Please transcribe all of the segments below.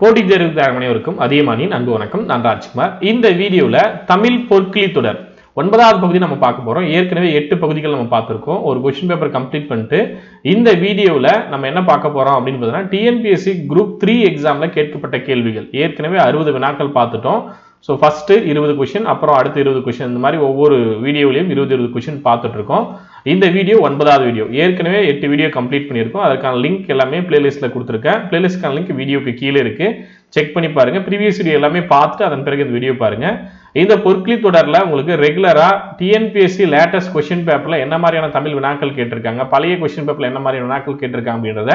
போட்டித் தேர்வு தயார் அனைவருக்கும் அதிகமானின் அன்பு வணக்கம். நான் ராஜ்குமார். இந்த வீடியோவில் தமிழ் பொற்கிளி தொடர் ஒன்பதாவது பகுதி நம்ம பார்க்க போகிறோம் ஏற்கனவே எட்டு பகுதிகள் நம்ம பார்த்துருக்கோம். ஒரு கொஷின் பேப்பர் கம்ப்ளீட் பண்ணிட்டு இந்த வீடியோவில் நம்ம என்ன பார்க்க போகிறோம் அப்படின்னு பார்த்தீங்கன்னா டிஎன்பிஎஸ்சி குரூப் த்ரீ எக்ஸாமில் கேட்கப்பட்ட கேள்விகள். ஏற்கனவே அறுபது வினாக்கள் பார்த்துட்டோம். ஸோ ஃபஸ்ட்டு இருபது கொஷின் அப்புறம் அடுத்து இருபது கொஷின் இந்த மாதிரி ஒவ்வொரு வீடியோவிலையும் இருபது இருபது கொஷின் பார்த்துட்ருக்கோம் இந்த வீடியோ ஒன்பதாவது வீடியோ. ஏற்கனவே எட்டு வீடியோ கம்ப்ளீட் பண்ணியிருக்கோம். அதுக்கான லிங்க் எல்லாமே பிளேலிஸ்ட்டில் கொடுத்துருக்கேன். பிளேலிஸ்ட்கான லிங்க் வீடியோக்கு கீழே இருக்குது செக் பண்ணி பாருங்க. ப்ரீவியஸ் வீடியோ எல்லாமே பார்த்துட்டு அதன் பிறகு இந்த வீடியோ பாருங்க. இந்த பொற்களி தொடரில் உங்களுக்கு ரெகுலராக டிஎன்பிஎஸ்சி லேட்டஸ்ட் கொஷின் பேப்பரில் என்ன மாதிரியான தமிழ் வினாக்கள் கேட்டிருக்காங்க பழைய கொஷின் பேப்பரில் என்ன மாதிரியான வினாக்கள் கேட்டிருக்காங்க அப்படின்றத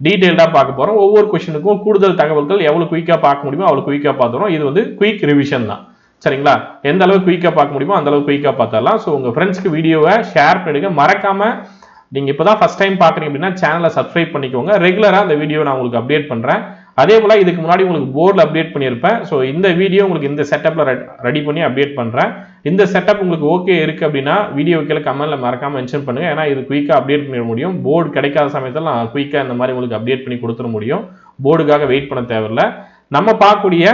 டீட்டெயில்டாக பார்க்க போகிறோம் ஒவ்வொரு கொஷினுக்கும் கூடுதல் தகவல்கள் எவ்வளோ குயிக்காக பார்க்க முடியுமோ அவ்வளோ குயிக்காக பார்த்துறோம் இது வந்து குயிக் ரிவிஷன் தான். சரிங்களா? எந்த அளவுக்கு குயிக்காக பார்க்க முடியுமோ அந்த அளவுக்கு குயிக்காக பார்த்தரலாம் ஸோ உங்கள் ஃப்ரெண்ட்ஸ்க்கு வீடியோவை ஷேர் பண்ணிடுங்க. மறக்காமல் நீங்கள் இப்போ தான் ஃபஸ்ட் டைம் பார்க்குறீங்க அப்படின்னா சேனலை சப்ஸ்கிரைப் பண்ணிக்கோங்க. ரெகுலராக அந்த வீடியோ நான் உங்களுக்கு அப்டேட் பண்ணுறேன் அதே போல் இதுக்கு முன்னாடி உங்களுக்கு போர்டில் அப்டேட் பண்ணியிருப்பேன். ஸோ இந்த வீடியோ உங்களுக்கு இந்த செட்டப்பில் ரெடி பண்ணி அப்டேட் பண்ணுறேன் இந்த செட்டப் உங்களுக்கு ஓகே இருக்குது அப்படின்னா வீடியோ கீழே கமெண்ட்டில் மறக்காமல் மென்ஷன் பண்ணுங்கள் ஏன்னா இது குயிக்காக அப்டேட் பண்ணிட முடியும். போர்டு கிடைக்காத சமயத்தில் நான் குயிக்காக இந்த மாதிரி உங்களுக்கு அப்டேட் பண்ணி கொடுத்துட முடியும். போர்டுக்காக வெயிட் பண்ண தேவையில்ல. நம்ம பார்க்கக்கூடிய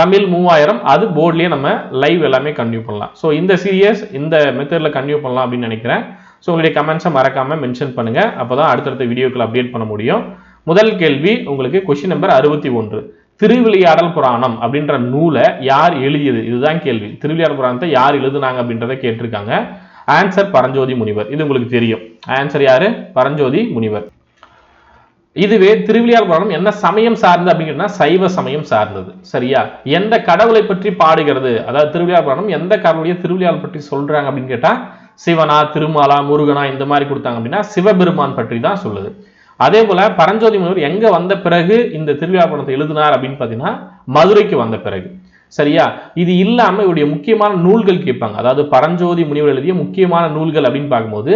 தமிழ் மூவாயிரம் அது போர்ட்லேயே நம்ம லைவ் எல்லாமே கன்டினியூ பண்ணலாம். ஸோ இந்த சீரியஸ் இந்த மெத்தடில் கன்டினியூ பண்ணலாம் அப்படின்னு நினைக்கிறேன். ஸோ உங்களுடைய கமெண்ட்ஸை மறக்காமல் மென்ஷன் பண்ணுங்கள் அப்போ தான் அடுத்தடுத்த வீடியோக்கள் அப்டேட் பண்ண முடியும். முதல் கேள்வி உங்களுக்கு கொஷின் நம்பர் அறுபத்தி ஒன்று. திருவிளையாடல் புராணம் அப்படின்ற நூலை யார் எழுதியது? இதுதான் கேள்வி. திருவிளையாடல் புராணத்தை யார் எழுதுனாங்க அப்படின்றத கேட்டிருக்காங்க. ஆன்சர் பரஞ்சோதி முனிவர். இது உங்களுக்கு தெரியும். ஆன்சர் யாரு? பரஞ்சோதி முனிவர். இதுவே திருவிளையாடல் புராணம் என்ன சமயம் சார்ந்தது அப்படிங்கிறதுனா சைவ சமயம் சார்ந்தது. சரியா? எந்த கடவுளை பற்றி பாடுகிறது? அதாவது திருவிளையாடல் புராணம் எந்த கடவுளுடைய திருவிளையாடல் பற்றி சொல்றாங்க அப்படின்னு கேட்டா சிவனா திருமாலா முருகனா இந்த மாதிரி கொடுத்தாங்க அப்படின்னா சிவபெருமான் பற்றி தான் சொல்லுது. அதே போல பரஞ்சோதி முனிவர் எங்க வந்த பிறகு இந்த திருவிழா பணத்தை எழுதினார் அப்படின்னு பாத்தீங்கன்னா மதுரைக்கு வந்த பிறகு. சரியா? இது இல்லாம இவருடைய முக்கியமான நூல்கள் கேட்பாங்க. அதாவது பரஞ்சோதி முனிவர் எழுதிய முக்கியமான நூல்கள் அப்படின்னு பார்க்கும்போது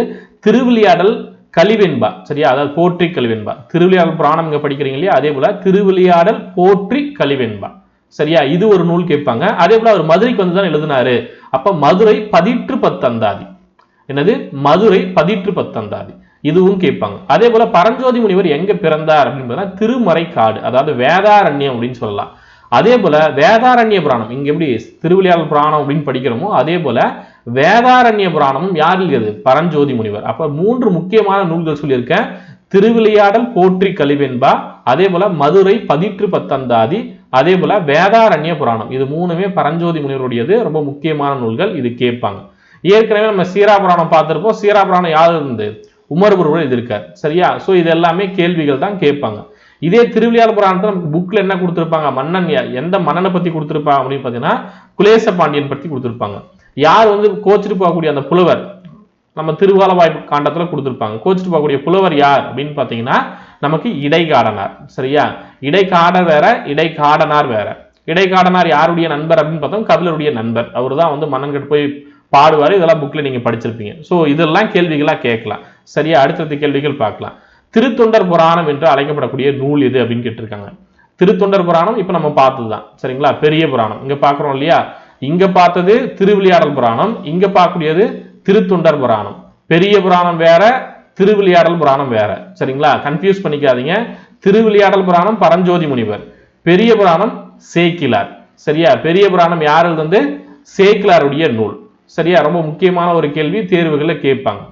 திருவிளையாடல் கலிவெண்பா சரியா? அதாவது போற்றி கலிவெண்பா திருவிளையாடல் புராணம் இங்க படிக்கிறீங்க இல்லையா? அதே போல திருவிளையாடல் போற்றி கலிவெண்பா சரியா? இது ஒரு நூல் கேட்பாங்க. அதே போல அவர் மதுரைக்கு வந்து தான் எழுதினாரு. அப்ப மதுரை பதிற்று பத்தந்தாதி. என்னது? மதுரை பதிற்று பத்தந்தாதி. இதுவும் கேட்பாங்க. அதே போல பரஞ்சோதி முனிவர் எங்க பிறந்தார் அப்படின்னு திருமறை காடு அதாவது வேதாரண்யம் அப்படின்னு சொல்லலாம். அதே போல வேதாரண்ய புராணம் இங்க எப்படி திருவிளையாடல் புராணம் அப்படின்னு படிக்கிறோமோ அதே போல வேதாரண்ய புராணமும் யார் எழுதியது பரஞ்சோதி முனிவர். அப்ப மூன்று முக்கியமான நூல்கள் சொல்லியிருக்கேன். திருவிளையாடல் போற்றி கழிவென்பா அதே போல மதுரை பதிற்று பத்தந்தாதி அதே போல வேதாரண்ய புராணம் இது மூணுமே பரஞ்சோதி முனிவருடையது. ரொம்ப முக்கியமான நூல்கள் இது கேட்பாங்க. ஏற்கனவே நம்ம சீரா புராணம் பார்த்திருப்போம். சீரா புராணம் யார் இருந்து? உமர் குருவர் இது இருக்கார் சரியா? ஸோ இது எல்லாமே கேள்விகள் தான் கேட்பாங்க. இதே திருவிளையாடல் புராணத்தில் நமக்கு புக்கில் என்ன கொடுத்துருப்பாங்க? மன்னன் எந்த மன்னனை பற்றி கொடுத்துருப்பாங்க அப்படின்னு பார்த்தீங்கன்னா குலேச பாண்டியன் பற்றி கொடுத்துருப்பாங்க. யார் வந்து கோச்சிட்டு போகக்கூடிய அந்த புலவர்? நம்ம திருவாலவாய் காண்டத்துல கொடுத்துருப்பாங்க. கோச்சிட்டு போகக்கூடிய புலவர் யார் அப்படின்னு பார்த்தீங்கன்னா நமக்கு இடைக்காடனார். சரியா? இடைக்காடர் வேற இடைக்காடனார் வேற. இடைக்காடனார் யாருடைய நண்பர் அப்படின்னு பார்த்தோம். கபிலருடைய நண்பர். அவர் தான் வந்து மன்னன்கிட்ட போய் பாடுவார். இதெல்லாம் புக்கில் நீங்க படிச்சிருப்பீங்க. ஸோ இதெல்லாம் கேள்விகளாக கேட்கலாம். சரியா? அடுத்தடுத்த கேள்விகள் பார்க்கலாம். திருத்தொண்டர் புராணம் என்று அழைக்கப்படக்கூடிய நூல் எது அப்படின்னு கேட்டிருக்காங்க. திருத்தொண்டர் புராணம் இப்போ நம்ம பார்த்தது தான் சரிங்களா? பெரிய புராணம். இங்கே பார்க்குறோம் இல்லையா? இங்க பார்த்தது திருவிளையாடல் புராணம் இங்க பார்க்கக்கூடியது திருத்தொண்டர் புராணம். பெரிய புராணம் வேற திருவிளையாடல் புராணம் வேற. சரிங்களா? கன்ஃபியூஸ் பண்ணிக்காதீங்க. திருவிளையாடல் புராணம் பரஞ்சோதி முனிவர். பெரிய புராணம் சேக்கிலார். சரியா? பெரிய புராணம் யார் வந்து சேக்கிலாருடைய நூல். சரியா? ரொம்ப முக்கியமான ஒரு கேள்வி தேர்வுகளில் கேட்பாங்க.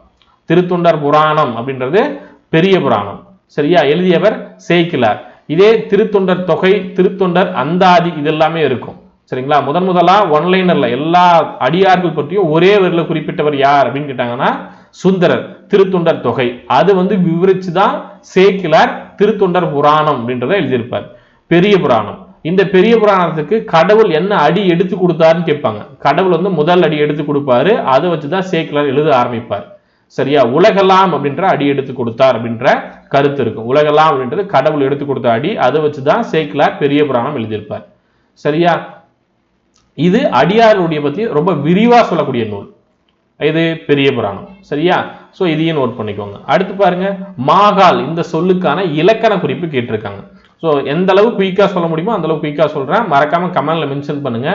திருத்தொண்டர் புராணம் அப்படின்றது பெரிய புராணம். சரியா? எழுதியவர் சேக்கிலார். இதே திருத்தொண்டர் தொகை திருத்தொண்டர் அந்தாதி இதெல்லாமே இருக்கும். சரிங்களா? முதன் முதலா ஒன்லைனர்ல எல்லா அடியார்கள் பற்றியும் ஒரே வரியில குறிப்பிட்டவர் யார் அப்படின்னு கேட்டாங்கன்னா சுந்தரர் திருத்தொண்டர் தொகை. அது வந்து விவரிச்சு தான் சேக்கிலார் திருத்தொண்டர் புராணம் அப்படின்றத எழுதியிருப்பார். பெரிய புராணம். இந்த பெரிய புராணத்துக்கு கடவுள் என்ன அடி எடுத்து கொடுத்தாருன்னு கேட்பாங்க. கடவுள் வந்து முதல் அடி எடுத்து கொடுப்பாரு. அதை வச்சுதான் சேக்கிலார் எழுத ஆரம்பிப்பார். சரியா? உலகெல்லாம் அப்படின்ற அடி எடுத்து கொடுத்தார் அப்படின்ற கருத்து இருக்கும். உலகெல்லாம் அப்படின்றது கடவுள் எடுத்து கொடுத்த அடி. அதை வச்சுதான் சேக்கிலார் பெரிய புராணம் எழுதியிருப்பார். சரியா? இது அடியாருடைய பத்தி ரொம்ப விரிவா சொல்லக்கூடிய நூல். இது பெரிய புராணம். சரியா? சோ இதையும் நோட் பண்ணிக்கோங்க. அடுத்து பாருங்க மாகால் இந்த சொல்லுக்கான இலக்கண குறிப்பு கேட்டிருக்காங்க. ஸோ எந்த அளவு குயிக்காக சொல்ல முடியுமோ அந்த அளவு குயிக்கா சொல்றேன். மறக்காம கமெண்ட்ல மென்ஷன் பண்ணுங்க.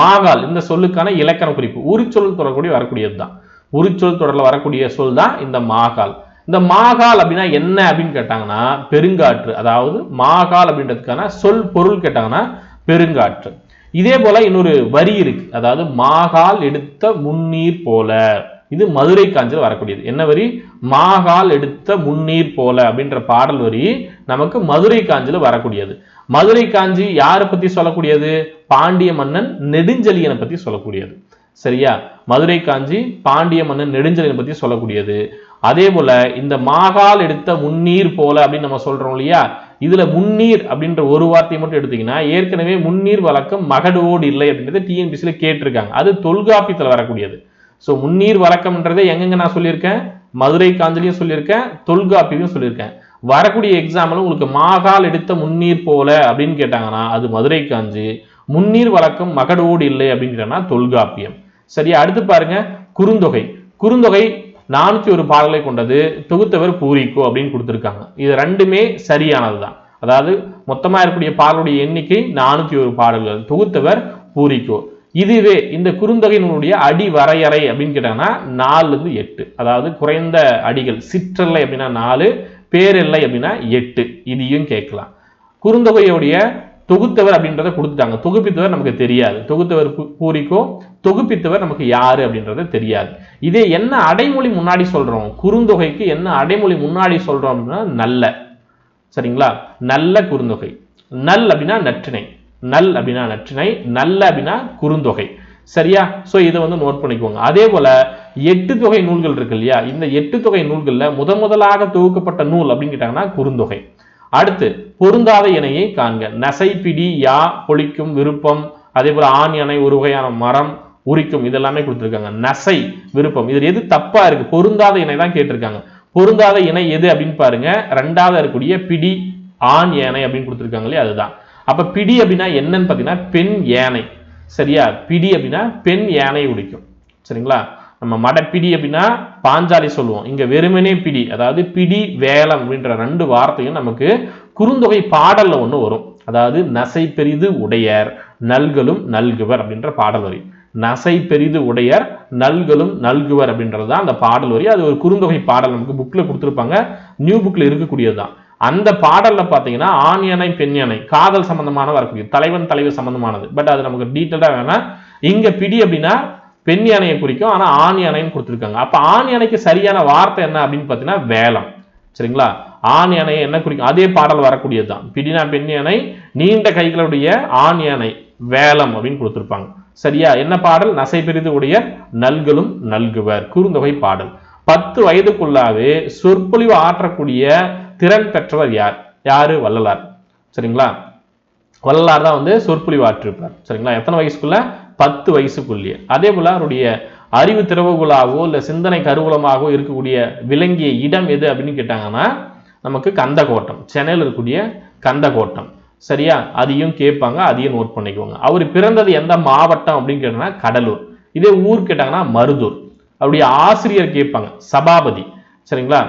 மாகால் இந்த சொல்லுக்கான இலக்கண குறிப்பு. உரிச்சொல் தொடரக்கூடிய வரக்கூடியது தான். உரிச்சொல் தொடரில் வரக்கூடிய சொல் தான் இந்த மாகால். இந்த மாகால் அப்படின்னா என்ன அப்படின்னு கேட்டாங்கன்னா பெருங்காற்று. அதாவது மாகால் அப்படின்றதுக்கான சொல் பொருள் கேட்டாங்கன்னா பெருங்காற்று. இதே போல இன்னொரு வரி இருக்கு. அதாவது மாகால் எடுத்த முன்னீர் போல. இது மதுரை காஞ்சில் வரக்கூடியது. என்ன வரி? மாகால் எடுத்த முன்னீர் போல. அப்படின்ற பாடல் வரி நமக்கு மதுரை காஞ்சில் வரக்கூடியது. மதுரை காஞ்சி யாரை பத்தி சொல்லக்கூடியது? பாண்டிய மன்னன் நெடுஞ்செலியனை பத்தி சொல்லக்கூடியது. சரியா? மதுரை காஞ்சி பாண்டிய மன்னன் நெடுஞ்செழியனை பத்தி சொல்லக்கூடியது. அதே போல இந்த மாகால் எடுத்த முன்னீர் போல அப்படின்னு நம்ம சொல்றோம் இல்லையா? இதில் முன்னீர் அப்படின்ற ஒரு வார்த்தையை மட்டும் எடுத்தீங்கன்னா ஏற்கனவே முன்னீர் வழக்கம் மகடோடு இல்லை அப்படின்றத டிஎன்பிசியில் கேட்டிருக்காங்க. அது தொல்காப்பியத்தில் வரக்கூடியது. ஸோ முன்னீர் வழக்கம்ன்றதை எங்கெங்க நான் சொல்லியிருக்கேன்? மதுரை காஞ்சிலையும் சொல்லியிருக்கேன் தொல்காப்பியும் சொல்லியிருக்கேன். வரக்கூடிய எக்ஸாம்பிள் உங்களுக்கு மாகால் எடுத்த முன்னீர் போல அப்படின்னு கேட்டாங்கன்னா அது மதுரை காஞ்சி முன்னீர் வழக்கம் மகடோடு இல்லை அப்படின்னு கேட்டாங்கன்னா தொல்காப்பியம். சரியா? அடுத்து பாருங்க குறுந்தொகை. குறுந்தொகை நானூற்றி ஒரு பாடலை கொண்டது தொகுத்தவர் பூரிக்கோ அப்படின்னு கொடுத்துருக்காங்க. இது ரெண்டுமே சரியானது தான் அதாவது மொத்தமாக இருக்கக்கூடிய பாடலுடைய எண்ணிக்கை நானூற்றி ஒரு பாடல்கள். தொகுத்தவர் பூரிக்கோ. இதுவே இந்த குறுந்தொகை நூலுடைய அடி வரையறை அப்படின்னு கேட்டாங்கன்னா நாலுலேருந்து எட்டு. அதாவது குறைந்த அடிகள். சிற்றல்லை அப்படின்னா நாலு பேரில்லை அப்படின்னா எட்டு. இதையும் கேட்கலாம். குறுந்தொகையுடைய தொகுத்தவர் அப்படின்றத கொடுத்துட்டாங்க. தொகுப்பித்தவர் நமக்கு தெரியாது. தொகுத்தவர் பூரிக்கோ தொகுப்பித்தவர் நமக்கு யாரு அப்படின்றது தெரியாது. இதே என்ன அடைமொழி முன்னாடி சொல்றோம்? குறுந்தொகைக்கு என்ன அடைமொழி முன்னாடி சொல்றோம் அப்படின்னா நல்ல. சரிங்களா? நல்ல குறுந்தொகை. நல் அப்படின்னா நற்றிணை. நல் அப்படின்னா நற்றிணை. நல்ல அப்படின்னா குறுந்தொகை. சரியா? ஸோ இதை வந்து நோட் பண்ணிக்கோங்க. அதே போல எட்டு தொகை நூல்கள் இருக்கு இல்லையா? இந்த எட்டு தொகை நூல்களில் முத முதலாக தொகுக்கப்பட்ட நூல் அப்படின்னு கேட்டாங்கன்னா குறுந்தொகை. அடுத்து பொருந்தாத இணையை காண்க. நசை பிடி யா பொழிக்கும் விருப்பம் அதே போல ஆண் இணை ஒரு வகையான மரம் உரிக்கும் இதெல்லாமே கொடுத்துருக்காங்க. நசை விருப்பம். இது எது தப்பா இருக்கு? பொருந்தாத இணை தான் கேட்டிருக்காங்க. பொருந்தாத இணை எது அப்படின்னு பாருங்க. ரெண்டாவது இருக்கக்கூடிய பிடி ஆண் யானை அப்படின்னு கொடுத்துருக்காங்களே அதுதான். அப்ப பிடி அப்படின்னா என்னன்னு பாத்தீங்கன்னா பெண் யானை சரியா? பிடி அப்படின்னா பெண் யானை உடிக்கும். சரிங்களா? நம்ம மடப்பிடி அப்படின்னா பாஞ்சாலி சொல்லுவோம். இங்க வெறுமனே பிடி அதாவது பிடி வேலம் அப்படின்ற ரெண்டு வார்த்தையும் நமக்கு குறுந்தொகை பாடல்ல ஒன்று வரும். அதாவது நசை பெரிது உடையர் நல்களும் நல்குவர் அப்படின்ற பாடல் வரி. நசை பெரிது உடையர் நல்களும் நல்குவர் அப்படின்றது தான் அந்த பாடல் வரி. அது ஒரு குறுந்தொகை பாடல் நமக்கு புக்ல கொடுத்துருப்பாங்க. நியூ புக்ல இருக்கக்கூடியதுதான். அந்த பாடல்ல பாத்தீங்கன்னா ஆண் யானை பெண் யானை காதல் சம்பந்தமான வரக்கூடிய தலைவன் தலைவர் சம்பந்தமானது. பட் அது நமக்கு டீட்டெயிலாக வேணாம் இங்க பிடி அப்படின்னா பெண் யானையை குறிக்கும் ஆனா ஆண் யானைன்னு கொடுத்துருக்காங்க. அப்ப ஆண் யானைக்கு சரியான வார்த்தை என்ன அப்படின்னு பார்த்தீங்கன்னா வேலம் சரிங்களா? ஆண் யானையை என்ன குறிக்கும்? அதே பாடல் வரக்கூடியது தான் பிடினா பெண் யானை நீண்ட கைகளுடைய ஆண் யானை வேலம் அப்படின்னு கொடுத்திருப்பாங்க. சரியா? என்ன பாடல்? நசை பெரிது உடைய நல்களும் நல்குவர். குறுந்தொகை பாடல். பத்து வயதுக்குள்ளாவே சொற்பொழிவு ஆற்றக்கூடிய திறன் பெற்றவர் யார்? யாரு? வள்ளலார். சரிங்களா? வள்ளலார் தான் வந்து சொற்பொழிவு ஆற்றிருப்பார். சரிங்களா? எத்தனை வயசுக்குள்ள? பத்து வயசுக்குள்ளேயே. அதே போல அவருடைய அறிவு திறவுகளாகவோ இல்லை சிந்தனை கருவூலமாகவோ இருக்கக்கூடிய விளங்கிய இடம் எது அப்படின்னு கேட்டாங்கன்னா நமக்கு கந்தகோட்டம். சென்னையில் இருக்கக்கூடிய கந்தகோட்டம். சரியா? அதையும் கேட்பாங்க அதையும் நோட் பண்ணிக்கோங்க அவர் பிறந்தது எந்த மாவட்டம் அப்படின்னு கேட்டோம்னா கடலூர். இதே ஊர் கேட்டாங்கன்னா மருதூர். அவருடைய ஆசிரியர் கேட்பாங்க சபாபதி. சரிங்களா?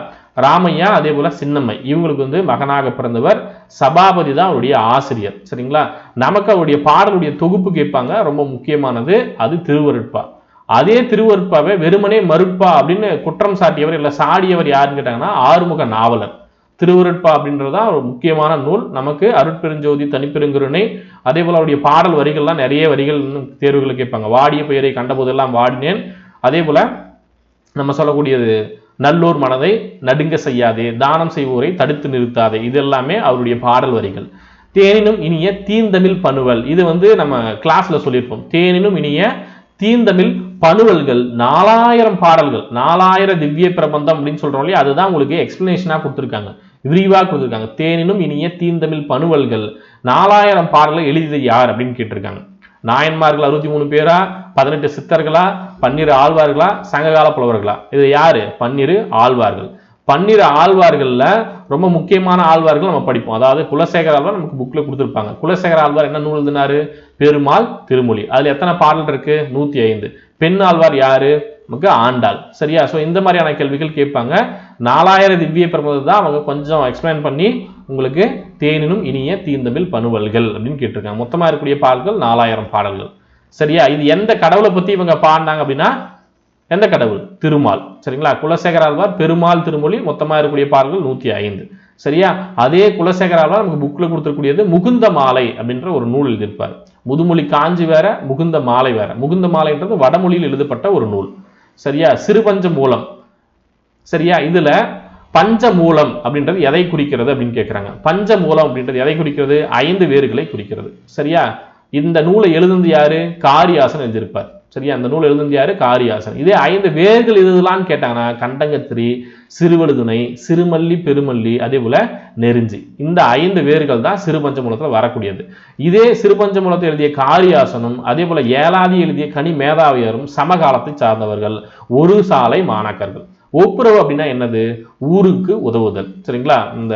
ராமையா அதே போல சின்னம்மை. இவங்களுக்கு வந்து மகனாக பிறந்தவர் சபாபதி தான் அவருடைய ஆசிரியர். சரிங்களா? நமக்கு அவருடைய பாடலுடைய தொகுப்பு கேட்பாங்க. ரொம்ப முக்கியமானது அது திருவருட்பா. அதே திருவருட்பாவை வெறுமனே மறுப்பா அப்படின்னு குற்றம் சாட்டியவர் இல்லை சாடியவர் யாருன்னு கேட்டாங்கன்னா ஆறுமுக நாவலர். திருவருட்பா அப்படின்றது தான் ஒரு முக்கியமான நூல். நமக்கு அருட்பெருஞ்சோதி தனிப்பெருங்குருணை அதே போல அவருடைய பாடல் வரிகள்லாம் நிறைய வரிகள் தேர்வுகளை கேட்பாங்க. வாடிய பெயரை கண்டபோதெல்லாம் வாடினேன். அதே போல நம்ம சொல்லக்கூடியது நல்லோர் மனதை நடுங்க செய்யாதே தானம் செய்வோரை தடுத்து நிறுத்தாதே. இது எல்லாமே அவருடைய பாடல் வரிகள். தேனினும் இனிய தீந்தமிழ் பணுவல். இது வந்து நம்ம கிளாஸ்ல சொல்லியிருப்போம். தேனினும் இனிய தீந்தமிழ் பணுவல்கள். நாலாயிரம் பாடல்கள். நாலாயிரம் திவ்ய பிரபந்தம் அப்படின்னு சொல்றோம் இல்லையா? அதுதான் உங்களுக்கு எக்ஸ்பிளனேஷனாக கொடுத்துருக்காங்க. விரிவாக கொடுத்துருக்காங்க. தேனினும் இனிய தீந்தமிழ் பணுவல்கள். நாலாயிரம் பாடலை எழுதியது யார் அப்படின்னு கேட்டிருக்காங்க. நாயன்மார்கள் அறுபத்தி மூணு பேரா பதினெட்டு சித்தர்களா பன்னிரு ஆழ்வார்களா சங்ககால புலவர்களா? இது யாரு? பன்னிரு ஆழ்வார்கள். பன்னிரு ஆழ்வார்கள்ல ரொம்ப முக்கியமான ஆழ்வார்கள் நம்ம படிப்போம். அதாவது குலசேகர ஆழ்வார் நமக்கு புக்ல கொடுத்துருப்பாங்க. குலசேகர ஆழ்வார் என்ன நூல் எழுதினாரு? பெருமாள் திருமொழி. அதுல எத்தனை பாடல் இருக்கு? நூத்தி ஐந்து. பெண் ஆழ்வார் யாரு? நமக்கு ஆண்டாள். சரியா? ஸோ இந்த மாதிரியான கேள்விகள் கேட்பாங்க. நாலாயிரம் திவ்ய பிரபந்தத்தை தான் அவங்க கொஞ்சம் எக்ஸ்பிளைன் பண்ணி உங்களுக்கு தேனினும் இனிய தீந்தமிழ் பணுவல்கள் அப்படின்னு கேட்டிருக்காங்க. மொத்தமாக இருக்கக்கூடிய பாடல்கள் நாலாயிரம் பாடல்கள். சரியா? இது எந்த கடவுளை பற்றி இவங்க பாடினாங்க அப்படின்னா எந்த கடவுள்? திருமால். சரிங்களா? குலசேகர ஆழ்வார் பெருமாள் திருமொழி மொத்தமாக இருக்கக்கூடிய பாடல்கள் நூற்றி ஐந்து. சரியா? அதே குலசேகர ஆழ்வார் நமக்கு புக்கில் கொடுத்துருக்கூடியது முகுந்த மாலை அப்படின்ற ஒரு நூல் எழுதியிருப்பார். முதுமொழி காஞ்சி வேற முகுந்த மாலை வேற. முகுந்த மாலைன்றது வடமொழியில் எழுதப்பட்ட ஒரு நூல். சரியா? சிறுபஞ்ச மூலம் சரியா? இதுல பஞ்சமூலம் அப்படின்றது எதை குறிக்கிறது அப்படின்னு கேட்குறாங்க பஞ்சமூலம் அப்படின்றது எதை குறிக்கிறது? ஐந்து வேர்களை குறிக்கிறது. சரியா? இந்த நூலை எழுதுனது யாரு? காரியாசன் எழுதியிருப்பார். சரியா? அந்த நூல் எழுதுந்து யாரு? காரியாசன். இதே ஐந்து வேர்கள் எழுதலான்னு கேட்டாங்கன்னா கண்டங்கத்திரி சிறுவழுதுணை சிறுமல்லி பெருமல்லி அதே போல நெருஞ்சி. இந்த ஐந்து வேர்கள் தான் சிறுபஞ்சமூலத்தில் வரக்கூடியது. இதே சிறுபஞ்சமூலத்தை எழுதிய காரியாசனும் அதே போல ஏலாதி எழுதிய கனி மேதாவியரும் சமகாலத்தை சார்ந்தவர்கள். ஒரு சாலை மாணாக்கர்கள். ஒப்புரவு அப்படின்னா என்னது? ஊருக்கு உதவுதல். சரிங்களா? இந்த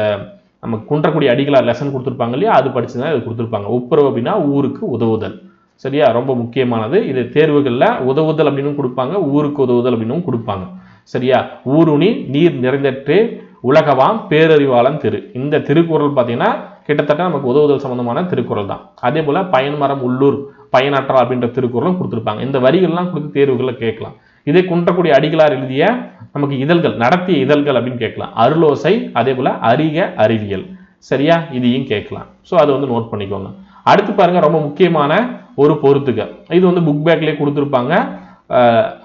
நம்ம குன்றக்குடி அடிகளார் லெசன் கொடுத்துருப்பாங்க இல்லையா? அது படிச்சு தான் இது கொடுத்துருப்பாங்க. ஒப்புரவு அப்படின்னா ஊருக்கு உதவுதல். சரியா? ரொம்ப முக்கியமானது. இது தேர்வுகளில் உதவுதல் அப்படின்னு கொடுப்பாங்க ஊருக்கு உதவுதல் அப்படின்னும் கொடுப்பாங்க. சரியா? ஊருணி நீர் நிறைந்தற்று உலகவாம் பேரறிவாளன் திரு. இந்த திருக்குறள் பார்த்தீங்கன்னா கிட்டத்தட்ட நமக்கு உதவுதல் சம்பந்தமான திருக்குறள் தான். அதே போல் பயன்மரம் உள்ளூர் பயனற்றா அப்படின்ற திருக்குறளும் கொடுத்துருப்பாங்க. இந்த வரிகள்லாம் கொடுத்து தேர்வுகளில் கேட்கலாம். இதே குன்றக்குடி அடிகளார் எழுதிய நமக்கு இதழ்கள் நடத்திய இதழ்கள் அப்படின்னு கேட்கலாம். அருளோசை அதே போல அறிக அறிவியல். சரியா? இதையும் கேட்கலாம். ஸோ அதை வந்து நோட் பண்ணிக்கோங்க. அடுத்து பாருங்க ரொம்ப முக்கியமான ஒரு பொறுத்துக. இது வந்து புக் பேக்லேயே கொடுத்துருப்பாங்க.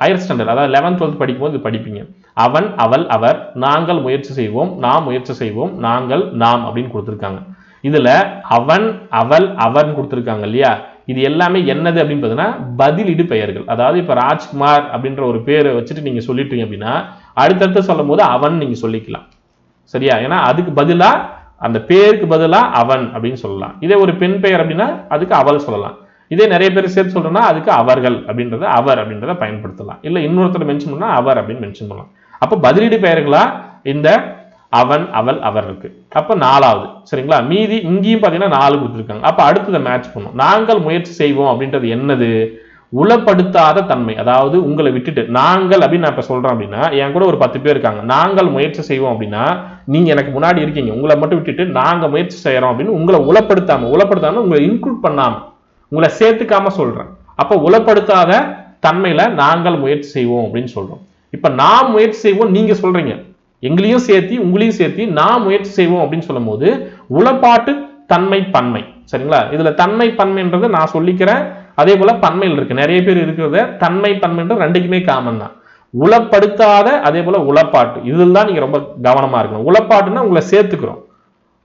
ஹையர் ஸ்டாண்டர்ட் அதாவது லெவன்த் டுவெல்த் படிக்கும்போது இது படிப்பீங்க. அவன் அவள் அவர் நாங்கள் முயற்சி செய்வோம் நாம் முயற்சி செய்வோம் நாங்கள் நாம் அப்படின்னு கொடுத்துருக்காங்க. இதில் அவன் அவள் அவர்னு கொடுத்துருக்காங்க இல்லையா? இது எல்லாமே என்னது அப்படின்னு பார்த்தீங்கன்னா பதிலீடு பெயர்கள். அதாவது இப்போ ராஜ்குமார் அப்படின்ற ஒரு பேரை வச்சுட்டு நீங்கள் சொல்லிட்டீங்க அப்படின்னா அடுத்தடுத்து சொல்லும் போது அவன் நீங்கள் சொல்லிக்கலாம். சரியா? ஏன்னா அதுக்கு பதிலாக அந்த பேருக்கு பதிலாக அவன் அப்படின்னு சொல்லலாம். இதே ஒரு பெண் பெயர் அப்படின்னா அதுக்கு அவள் சொல்லலாம். இதே நிறைய பேர் சேர்த்து சொல்றோம்னா அதுக்கு அவர்கள் அப்படின்றத அவர் அப்படின்றத பயன்படுத்தலாம். இல்லை இன்னொருத்தர் மென்ஷன் பண்ணால் அவர் அப்படின்னு மென்ஷன் பண்ணலாம். அப்போ பதிலீடு பெயர்களா இந்த அவன் அவள் அவர் இருக்கு. அப்ப நாலாவது சரிங்களா? மீதி இங்கேயும் பாத்தீங்கன்னா நாலு கொடுத்துருக்காங்க. அப்ப அடுத்ததை மேட்ச் பண்ணும். நாங்கள் முயற்சி செய்வோம் அப்படின்றது என்னது? உளப்படுத்தாத தன்மை. அதாவது உங்களை விட்டுட்டு நாங்கள் அப்படின்னு நான் இப்ப சொல்றேன் அப்படின்னா என் கூட ஒரு பத்து பேர் இருக்காங்க. நாங்கள் முயற்சி செய்வோம் அப்படின்னா நீங்க எனக்கு முன்னாடி இருக்கீங்க. உங்களை மட்டும் விட்டுட்டு நாங்க முயற்சி செய்யறோம் அப்படின்னு உங்களை உளப்படுத்தாம உளப்படுத்தாம உங்களை இன்க்ளூட் பண்ணாம உங்களை சேர்த்துக்காம சொல்றேன். அப்ப உளப்படுத்தாத தன்மையில நாங்கள் முயற்சி செய்வோம் அப்படின்னு சொல்றோம். இப்ப நாம் முயற்சி செய்வோம் நீங்க சொல்றீங்க. எங்களையும் சேர்த்தி உங்களையும் சேர்த்தி நான் முயற்சி செய்வோம் அப்படின்னு சொல்லும் போது உளப்பாட்டு தன்மை பன்மை. சரிங்களா? இதுல தன்மை பன்மைன்றது நான் சொல்லிக்கிறேன். அதே போல பன்மையில் இருக்கு. நிறைய பேர் இருக்கிறத தன்மை பன்மைன்றது ரெண்டுக்குமே காமன் தான். உளப்படுத்தாத அதே போல உளப்பாட்டு. இதில் தான் நீங்க ரொம்ப கவனமா இருக்கணும். உளப்பாட்டுன்னா உங்களை சேர்த்துக்கிறோம்.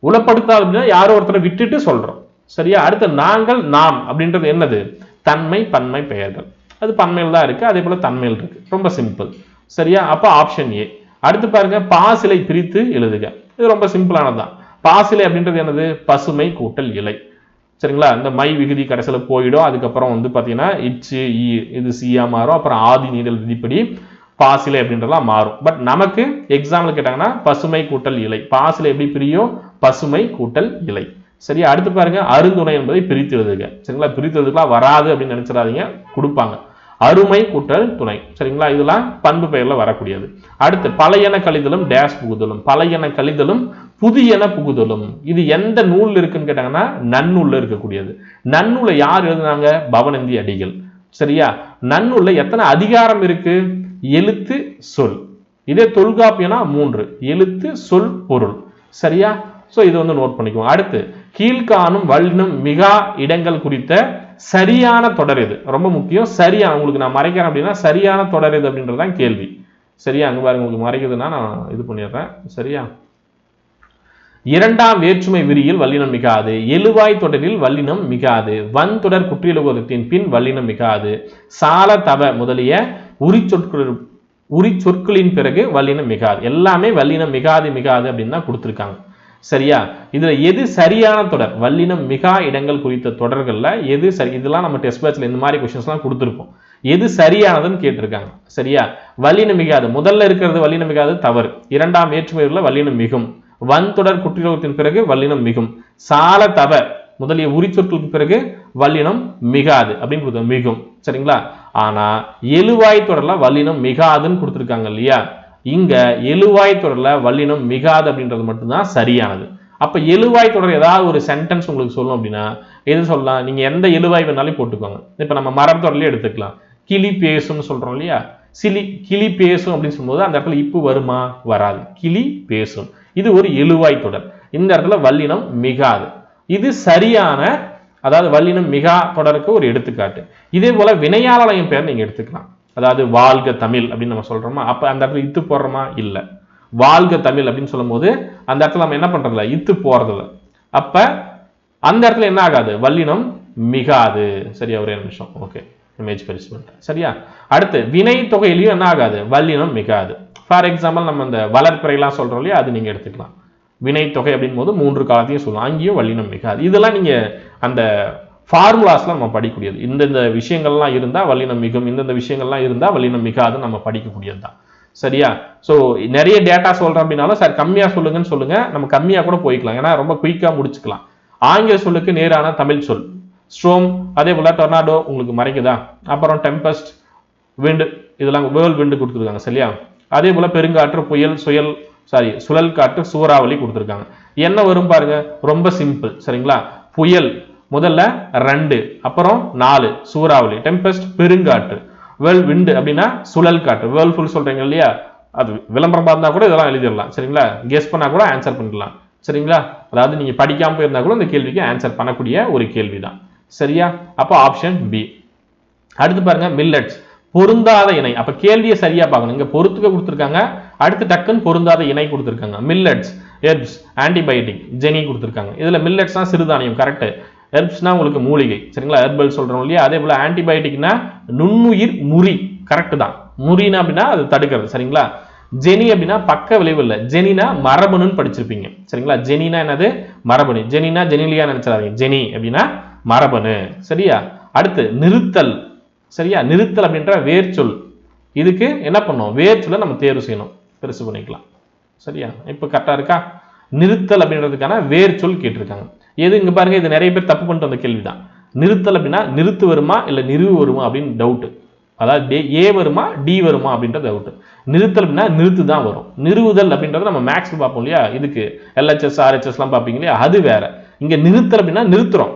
உளப்படுத்தாத அப்படின்னா யாரோ ஒருத்தரை விட்டுட்டு சொல்றோம். சரியா? அடுத்து நாங்கள் நாம் அப்படின்றது என்னது? தன்மை பன்மை பெயர்கள். அது பன்மையில் தான் இருக்கு. அதே போல தன்மையில் இருக்கு. ரொம்ப சிம்பிள் சரியா? அப்ப ஆப்ஷன் ஏ அடுத்து பாருங்க பாசிலை பிரித்து எழுதுக. இது ரொம்ப சிம்பிளானது தான் பாசிலை அப்படின்றது என்னது? பசுமை கூட்டல் இலை. சரிங்களா? இந்த மை விகுதி கடைசியில் போயிடும். அதுக்கப்புறம் வந்து பார்த்தீங்கன்னா இச்சு ஈ இது சியா மாறும். அப்புறம் ஆதி நீடல் விதிப்படி பாசிலை அப்படின்றதெல்லாம் மாறும். பட் நமக்கு எக்ஸாம்பிள் கேட்டாங்கன்னா பசுமை கூட்டல் இலை. பாசிலை எப்படி பிரியும்? பசுமை கூட்டல் இலை. சரி அடுத்து பாருங்க அருந்துணை என்பதை பிரித்து எழுதுக. சரிங்களா? பிரித்து எழுதுக்கலாம் வராது அப்படின்னு நினைச்சிடாதீங்க. கொடுப்பாங்க. அருமை கூட்டல் துணை. சரிங்களா? இதெல்லாம் பண்பு பெயரில் வரக்கூடியது. அடுத்து பழையன கழிதலும் டேஷ் புகுதலும். பழையன கழிதலும் புதியன புகுதலும். இது எந்த நூல் இருக்குன்னு கேட்டாங்கன்னா நன்னூலில் இருக்கக்கூடியது. நன்னூலை யார் எழுதுனாங்க? பவனந்தி அடிகள். சரியா? நன்னூலில் எத்தனை அதிகாரம் இருக்கு? எழுத்து சொல். இதே தொல்காப்பியனா மூன்று. எழுத்து சொல் பொருள். சரியா? ஸோ இது வந்து நோட் பண்ணிக்குவோம். அடுத்து கீழ்காணும் வல்லினம் மிகா இடங்கள் குறித்த சரியான தொடர் இது ரொம்ப முக்கியம். சரியா உங்களுக்கு நான் மறைக்கிறேன் அப்படின்னா சரியான தொடர் இது அப்படின்றதான் கேள்வி. சரியா? அங்கே பாருங்க உங்களுக்கு மறைக்குதுன்னா நான் இது பண்ணிடுறேன். சரியா? இரண்டாம் வேற்றுமை விரியில் வல்லினம் மிகாது. எழுவாய் தொடரில் வல்லினம் மிகாது. வன் தொடர் குற்றியலுகத்தின் பின் வல்லினம் மிகாது. சால தவ முதலிய உரி சொற்கள் உரி சொற்களின் பிறகு வல்லினம் மிகாது. எல்லாமே வல்லினம் மிகாது மிகாது அப்படின்னு தான் கொடுத்துருக்காங்க. சரியா? இதில் எது சரியான தொடர்? வல்லினம் மிகா இடங்கள் குறித்த தொடர்களில் எது சரி இதெல்லாம் நம்ம டெஸ்ட் பேட்சில் இந்த மாதிரி கொஷின்ஸ்லாம் கொடுத்துருப்போம். எது சரியானதுன்னு கேட்டிருக்காங்க. சரியா? வல்லினம் மிகாது முதல்ல இருக்கிறது வல்லினம் மிகாது தவறு. இரண்டாம் வேற்றுமையுள்ள வல்லினம் மிகும். வன்தொடர் குற்றிரோகத்தின் பிறகு வல்லினம் மிகும். சால தவ முதலிய உரிச்சொற்களுக்கு பிறகு வல்லினம் மிகாது அப்படின்னு மிகும். சரிங்களா? ஆனால் எழுவாய் தொடரில் வல்லினம் மிகாதுன்னு கொடுத்துருக்காங்க இல்லையா? இங்க எழுவாய் தொடர்ல வல்லினம் மிகாது அப்படின்றது மட்டும்தான் சரியானது. அப்ப எழுவாய் தொடர் ஏதாவது ஒரு சென்டென்ஸ் உங்களுக்கு சொல்லணும் அப்படின்னா எது சொல்லலாம்? நீங்க எந்த எழுவாய் வேணாலும் போட்டுக்கோங்க. இப்ப நம்ம மரம் தொடர்லயே எடுத்துக்கலாம். கிளி பேசும்னு சொல்றோம் இல்லையா? சிலி கிளி பேசும் அப்படின்னு சொல்லும்போது அந்த இடத்துல இப்போ வருமா? வராது. கிளி பேசும். இது ஒரு எழுவாய் தொடர். இந்த இடத்துல வல்லினம் மிகாது. இது சரியான அதாவது வல்லினம் மிகா தொடருக்கு ஒரு எடுத்துக்காட்டு. இதே போல வினையாளனையும் பேர் நீங்க எடுத்துக்கலாம். அதாவது வாழ்க தமிழ் அப்படின்னு நம்ம சொல்றோமா? அப்ப அந்த இடத்துல இத்து போடுறோமா? இல்ல. வாழ்க தமிழ் அப்படின்னு சொல்லும்போது அந்த இடத்துல நம்ம என்ன பண்றதில்ல? இத்து போறதில்ல அப்ப அந்த இடத்துல என்ன ஆகாது? வல்லினம் மிகாது. சரியா? ஒரே நிமிஷம். ஓகே இமேஜ் பெருசு பண்ணிட்டேன் சரியா? அடுத்து வினை தொகையிலையும் என்ன ஆகாது? வல்லினம் மிகாது. ஃபார் எக்ஸாம்பிள் நம்ம இந்த வளர்ப்பிறையெல்லாம் சொல்றோம் இல்லையா? அது நீங்க எடுத்துக்கலாம். வினை தொகை அப்படின் போது மூன்று காலத்தையும் சொல்லலாம் அங்கேயும் வல்லினம் மிகாது. இதெல்லாம் நீங்க அந்த ஃபார்முலாஸ்லாம் நம்ம படிக்கக்கூடியது. இந்தந்த விஷயங்கள்லாம் இருந்தால் வல்லினம் மிகும் இந்தந்த விஷயங்கள்லாம் இருந்தால் வல்லினம் மிகாது நம்ம படிக்கக்கூடியது தான் சரியா? ஸோ நிறைய டேட்டா சொல்கிறோம் அப்படின்னாலும் சார் கம்மியாக சொல்லுங்கன்னு சொல்லுங்கள் நம்ம கம்மியாக கூட போய்க்கலாம். ஏன்னா ரொம்ப குயிக்காக முடிச்சுக்கலாம். ஆங்கில சொல்லுக்கு நேரான தமிழ் சொல். ஸ்ட்ரோம் அதே போல் டொர்னாடோ உங்களுக்கு மறைக்குதா? அப்புறம் டெம்பஸ்ட் விண்டு இதெல்லாம் வேர்ல் விண்டு கொடுத்துருக்காங்க சரியா? அதே போல் பெருங்காற்று புயல் சுயல் சாரி சுழல் காற்று சூறாவளி கொடுத்துருக்காங்க. என்ன வரும் பாருங்க? ரொம்ப சிம்பிள் சரிங்களா? புயல் முதல்ல ரெண்டு அப்புறம் நாலு சூறாவளி டெம்பஸ்ட் பெருங்காற்று. வேர்ல் விண்டு அப்படின்னா சுழல் காற்று. வேர்ல் ஃபுல் சொல்றீங்க இல்லையா? அது விளம்பரமாக இருந்தால் கூட இதெல்லாம் எழுதிடலாம். சரிங்களா? கெஸ் பண்ணால் கூட ஆன்சர் பண்ணிடலாம். சரிங்களா? அதாவது நீங்கள் படிக்காமல் போயிருந்தா கூட இந்த கேள்விக்கு ஆன்சர் பண்ணக்கூடிய ஒரு கேள்விதான். சரியா? அப்போ ஆப்ஷன் பி அடுத்து பாருங்க மில்லட்ஸ் பொருந்தாத இணை. அப்போ கேள்வியை சரியாக பார்க்கணும். இங்கே பொறுத்துக்க கொடுத்துருக்காங்க. அடுத்து டக்குன்னு பொருந்தாத இணை கொடுத்துருக்காங்க. மில்லட்ஸ் ஹெர்ப்ஸ் ஆன்டிபயோட்டிக் ஜெனி கொடுத்துருக்காங்க. இதில் மில்லட்ஸ்னா சிறுதானியம் கரெக்டு ஹெர்ப்ஸ்னா உங்களுக்கு மூலிகை. சரிங்களா? ஹெர்பல் சொல்றோம் இல்லையா? அதே போல ஆன்டிபயோட்டிக்னா நுண்ணுயிர் முறி கரெக்ட் தான். முறினா அப்படின்னா அது தடுக்கிறது. சரிங்களா? ஜெனி அப்படின்னா பக்க விளைவு இல்லை. ஜெனினா மரபணுன்னு படிச்சிருப்பீங்க. சரிங்களா? ஜெனினா என்னது? மரபணு. ஜெனினா ஜெனிலியா நினைச்சிடாதீங்க. ஜெனி அப்படின்னா மரபணு. சரியா? அடுத்து நிறுத்தல். சரியா? நிறுத்தல் அப்படின்ற வேர்ச்சொல் இதுக்கு என்ன பண்ணோம் வேர்ச்சொல்லை நம்ம தேர்வு செய்யணும். பெருசு பண்ணிக்கலாம். சரியா? இப்போ கரெக்டாக இருக்கா? நிறுத்தல் அப்படின்றதுக்கான வேர் சொல் கேட்டிருக்காங்க. எது இங்கே பாருங்க இது நிறைய பேர் தப்பு பண்ணிட்டு வந்த கேள்விதான். நிறுத்தல் அப்படின்னா நிறுத்து வருமா இல்லை நிறுவு வருமா அப்படின்னு டவுட்டு அதாவது டே- ஏ வருமா டி வருமா அப்படின்ற டவுட்டு நிறுத்தல் அப்படின்னா நிறுத்து தான் வரும். நிறுவுதல் அப்படின்றது நம்ம மேக்ஸ் பார்ப்போம் இல்லையா? இதுக்கு எல்ஹெச்எஸ் ஆர்ஹெச்எஸ்லாம் பார்ப்பீங்க இல்லையா? அது வேற. இங்கே நிறுத்தல் அப்படின்னா நிறுத்துறோம்.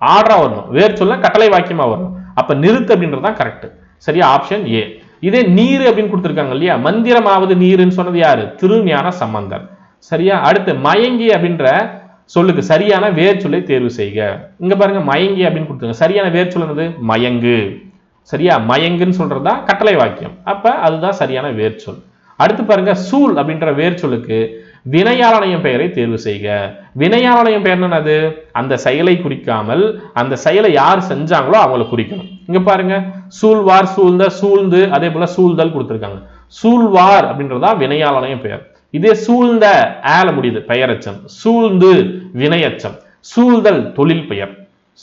ஆர்டராக வரணும். வேர் சொல்ல கட்டளை வாக்கியமாக வரணும். அப்போ நிறுத்து அப்படின்றது தான் கரெக்ட் சரியா? ஆப்ஷன் ஏ இதே நீர் அப்படின்னு கொடுத்துருக்காங்க இல்லையா? மந்திரமாவது நீருன்னு சொன்னது யாரு? திருஞான சம்பந்தர். சரியா? அடுத்து மயங்கி அப்படின்ற சொல்லுக்கு சரியான வேர்ச்சொல்லை தேர்வு செய்க. இங்க பாருங்க மயங்கி அப்படின்னு கொடுத்துருங்க சரியான வேர்ச்சொல் என்னது? மயங்கு. சரியா? மயங்குன்னு சொல்றதா? கட்டளை வாக்கியம். அப்ப அதுதான் சரியான வேர்ச்சொல் அடுத்து பாருங்க சூல் அப்படின்ற வேர்ச்சொல்லுக்கு வினையாளனையும் பெயரை தேர்வு செய்க. வினையாளனையும் பெயர் என்னது? அந்த செயலை குறிக்காமல் அந்த செயலை யார் செஞ்சாங்களோ அவங்களை குறிக்கணும். இங்க பாருங்க சூழ்வார் சூழ்ந்த சூழ்ந்து அதே போல சூழ்தல் கொடுத்திருக்காங்க. சூழ்வார் அப்படின்றதா வினையாளனையும் பெயர். இதே சூழ்ந்த ஆல முடியுது பெயரச்சம். சூழ்ந்து வினையச்சம். சூழ்தல் தொழில் பெயர்.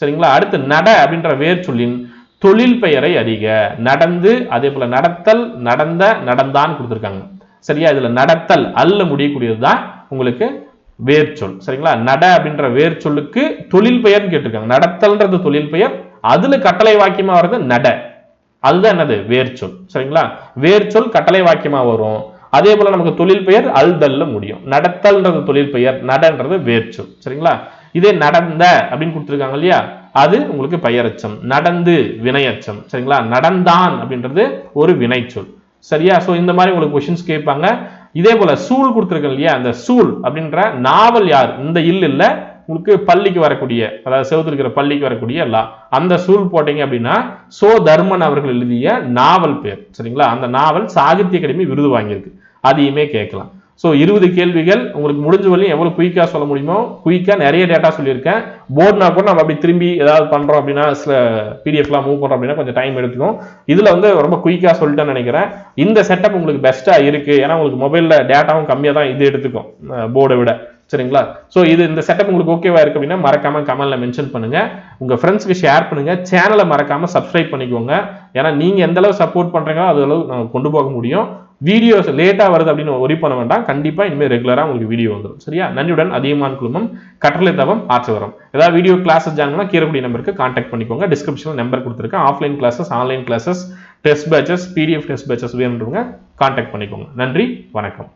சரிங்களா? அடுத்து நட அப்படின்ற வேர் சொல்லின் தொழில் பெயரை அறிக. நடந்து அதே போல நடத்தல் நடந்த நடந்தான்னு கொடுத்துருக்காங்க. சரியா? இதுல நடத்தல் அல்ல முடியக்கூடியது தான் உங்களுக்கு வேர்ச்சொல் சரிங்களா? நட அப்படின்ற வேர் சொல்லுக்கு தொழில் பெயர்னு கேட்டிருக்காங்க. நடத்தல்ன்றது தொழில் பெயர். அதுல கட்டளை வாக்கியமா வர்றது நட. அதுதான் என்னது? வேர்ச்சொல் சரிங்களா? வேர்ச்சொல் கட்டளை வாக்கியமா வரும். அதே போல் நமக்கு தொழில் பெயர் அல்தல்ல முடியும். நடத்தல்ன்றது தொழில் பெயர் நடன்றது வேர்ச்சொல் சரிங்களா? இதே நடந்த அப்படின்னு கொடுத்துருக்காங்க இல்லையா? அது உங்களுக்கு பெயரச்சம். நடந்து வினையச்சம். சரிங்களா? நடந்தான் அப்படின்றது ஒரு வினைச்சொல். சரியா? ஸோ இந்த மாதிரி உங்களுக்கு கொஷின்ஸ் கேட்பாங்க. இதே போல சூழ் கொடுத்துருக்கேன் இல்லையா? அந்த சூழ் அப்படின்ற நாவல் யார்? இந்த இல் இல்லை. உங்களுக்கு பள்ளிக்கு வரக்கூடிய அதாவது செவத்து இருக்கிற பள்ளிக்கு வரக்கூடிய லா. அந்த சூழ் போட்டீங்க அப்படின்னா சோ தர்மன் அவர்கள் எழுதிய நாவல் பேர் சரிங்களா? அந்த நாவல் சாகித்ய அகாடமி விருது வாங்கியிருக்கு. அதையுமே கேட்கலாம். ஸோ இருபது கேள்விகள் உங்களுக்கு முடிஞ்ச வரையும் எவ்வளோ குயிக்காக சொல்ல முடியுமோ குயிக்காக நிறைய டேட்டா சொல்லியிருக்கேன். போர்டுனா கூட நம்ம அப்படி திரும்பி ஏதாவது பண்ணுறோம் அப்படின்னா சில பிடிஎஃப்லாம் மூவ் பண்ணுறோம் அப்படின்னா கொஞ்சம் டைம் எடுத்துக்கும். இதில் வந்து ரொம்ப குயிக்காக சொல்லிட்டேன்னு நினைக்கிறேன். இந்த செட்டப் உங்களுக்கு பெஸ்ட்டாக இருக்குது ஏன்னா உங்களுக்கு மொபைலில் டேட்டாவும் கம்மியாக தான் இது எடுத்துக்கும். போர்டை விட. சரிங்களா? ஸோ இது இந்த செட்டப் உங்களுக்கு ஓகேவா இருக்கு அப்படின்னா மறக்காம கமெண்ட்ல மென்ஷன் பண்ணுங்க. உங்க ஃப்ரெண்ட்ஸ்க்கு ஷேர் பண்ணுங்க. சேனலை மறக்காம சப்ஸ்கிரைப் பண்ணிக்கோங்க. ஏன்னா நீங்க எந்த அளவு சப்போர்ட் பண்றீங்களோ அது அளவு நாங்கள் கொண்டு போக முடியும். வீடியோஸ் லேட்டாக வருது அப்படின்னு ஒரி பண்ண வேண்டாம். கண்டிப்பாக இனிமேல் ரெகுலராக உங்களுக்கு வீடியோ வந்துடும் சரியா? நன்றியுடன் அதிகமான குழுமம் கட்டளை தவம் ஆச்சவரம் ஏதாவது வீடியோ கிளாஸஸ் ஜாங்கன்னா கீழக்கூடிய நம்பருக்கு காண்டாக்ட் பண்ணிக்கோங்க. டிஸ்கிரிப்ஷனில் நம்பர் கொடுத்துருக்கேன். Offline classes online classes test batches PDF test batches வேணுன்றவங்க காண்டாக்ட் பண்ணிக்கோங்க. நன்றி வணக்கம்.